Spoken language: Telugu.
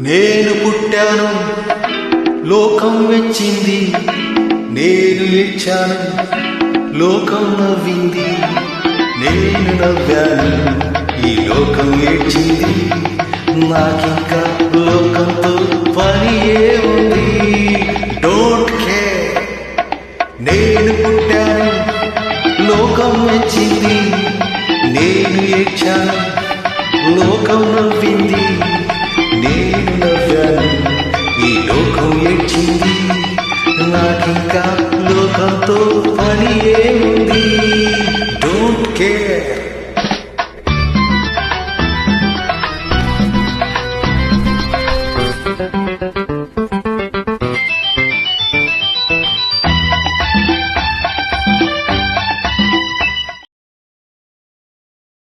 నేను పుట్టాను లోకం మెచ్చింది నేను ఏడ్చాను లోకం నవ్వింది. నేను నవ్వాను ఈ లోకం ఏడ్చింది. నాకింకా లోకంతో పని ఏ ఉంది? డోంట్ కేర్ నేను పుట్టాను లోకం వచ్చింది. నేను ఏడ్చాను లోకం నవ్వింది. నేను నవ్వాను ఈ లోకం ఏడ్చింది నాకింకా లోకంతో పని ఏముంది? Don't care